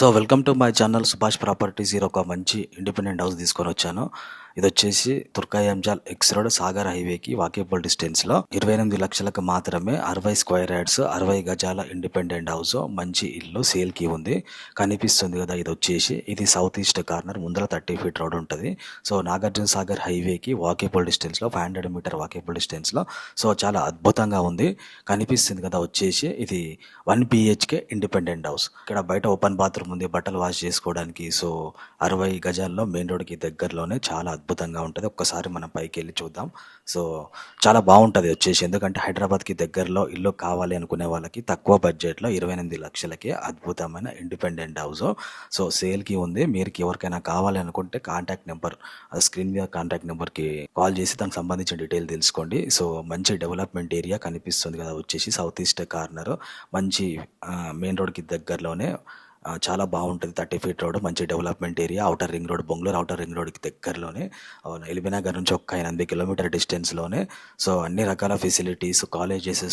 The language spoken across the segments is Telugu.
So welcome to my channel Subhash properties ఇది ఒక మంచి ఇండిపెండెంట్ హౌస్ తీసుకొని వచ్చాను. ఇది వచ్చేసి Turkayamjal X road Sagar హైవేకి వాకేబుల్ డిస్టెన్స్లో ఇరవై ఎనిమిది లక్షలకు మాత్రమే అరవై స్క్వేర్ యార్డ్స్ అరవై గజాల ఇండిపెండెంట్ హౌస్ మంచి ఇల్లు సేల్కి ఉంది. కనిపిస్తుంది కదా ఇది వచ్చేసి ఇది సౌత్ ఈస్ట్ కార్నర్ ముందర థర్టీ ఫీట్ రోడ్ ఉంటుంది. సో నాగార్జున సాగర్ హైవేకి వాకేబుల్ డిస్టెన్స్లో ఫైవ్ హండ్రెడ్ మీటర్ వాకేబుల్ డిస్టెన్స్లో సో చాలా అద్భుతంగా ఉంది. కనిపిస్తుంది కదా వచ్చేసి. ఇది వన్ బిహెచ్కే ఇండిపెండెంట్ హౌస్. ఇక్కడ బయట ఓపెన్ బాత్రూమ్ ఉంది బట్టలు వాష్ చేసుకోవడానికి. సో అరవై గజాల్లో మెయిన్ రోడ్కి దగ్గరలోనే చాలా అద్భుతంగా ఉంటుంది. ఒక్కసారి మనం పైకి వెళ్ళి చూద్దాం. సో చాలా బాగుంటుంది వచ్చేసి. ఎందుకంటే హైదరాబాద్కి దగ్గరలో ఇల్లు కావాలి అనుకునే వాళ్ళకి తక్కువ బడ్జెట్లో ఇరవై ఎనిమిది లక్షలకి అద్భుతమైన ఇండిపెండెంట్ హౌస్. సో సేల్కి ఉంది. మీరు ఎవరికైనా కావాలి అనుకుంటే కాంటాక్ట్ నెంబర్ స్క్రీన్ మీద కాంటాక్ట్ నెంబర్కి కాల్ చేసి దానికి సంబంధించిన డీటెయిల్ తెలుసుకోండి. సో మంచి డెవలప్మెంట్ ఏరియా కనిపిస్తుంది కదా వచ్చేసి సౌత్ ఈస్ట్ కార్నర్. మంచి మెయిన్ రోడ్కి దగ్గరలోనే చాలా బాగుంటుంది. థర్టీ ఫీట్ రోడ్ మంచి development area. Outer ring road Bongaluru outer ring రోడ్కి దగ్గరలోనే అవును, ఎల్బీనగర్ నుంచి ఒక్క ఎనిమిది కిలోమీటర్ డిస్టెన్స్లోనే. సో అన్ని రకాల ఫెసిలిటీస్ కాలేజెస్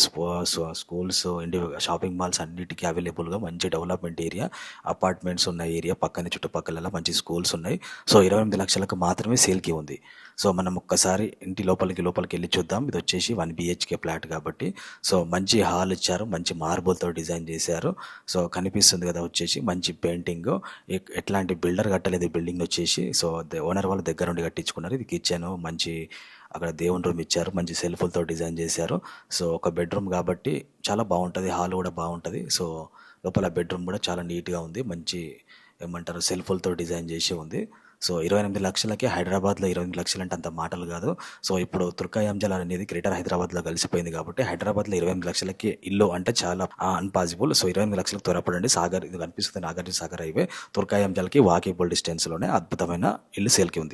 స్కూల్స్ ఇండి షాపింగ్ మాల్స్ అన్నిటికీ అవైలబుల్గా మంచి డెవలప్మెంట్ ఏరియా. అపార్ట్మెంట్స్ ఉన్న ఏరియా పక్కన చుట్టుపక్కల మంచి స్కూల్స్ ఉన్నాయి. సో ఇరవై ఎనిమిది లక్షలకు మాత్రమే సేల్కి ఉంది. సో మనం ఒక్కసారి ఇంటి లోపలికి లోపలికి వెళ్ళి చూద్దాం. ఇది వచ్చేసి వన్ బిహెచ్కే ఫ్లాట్ కాబట్టి. సో మంచి హాల్ ఇచ్చారు మంచి మార్బుల్తో డిజైన్ చేశారు. సో కనిపిస్తుంది కదా వచ్చేసి మంచి పెయింటింగ్. ఎట్లాంటి బిల్డర్ కట్టలేదు బిల్డింగ్ వచ్చేసి. సో ఓనర్ వాళ్ళ దగ్గర నుండి కట్టించుకున్నారు. ఇది కిచెన్ మంచి అక్కడ దేవుని రూమ్ ఇచ్చారు. మంచి సెల్ఫ్లతో డిజైన్ చేశారు. సో ఒక బెడ్రూమ్ కాబట్టి చాలా బాగుంటుంది. హాల్ కూడా బాగుంటుంది. సో లోపల బెడ్రూమ్ కూడా చాలా నీట్గా ఉంది. మంచి ఏమంటారు? సెల్ఫ్లతో డిజైన్ చేసి ఉంది. సో ఇరవై ఎనిమిది లక్షలకి హైదరాబాద్లో ఇరవై ఎనిమిది లక్షలు అంటే అంత మాటలు కాదు. సో ఇప్పుడు తుర్కాయాంజల్ అనేది గ్రేటర్ హైదరాబాద్లో కలిసిపోయింది కాబట్టి హైదరాబాద్లో ఇరవై ఎనిమిది లక్షలకి ఇల్లు అంటే చాలా అన్పాసిబుల్ సో ఇరవై ఎనిమిది లక్షలకు త్వరపడండి. సాగర్ ఇది కనిపిస్తుంది నాగార్జున సాగర్ హైవే తుర్కాయాంజల్కి వాకేబుల్ డిస్టెన్స్లోనే అద్భుతమైన ఇల్లు సేల్కి ఉంది.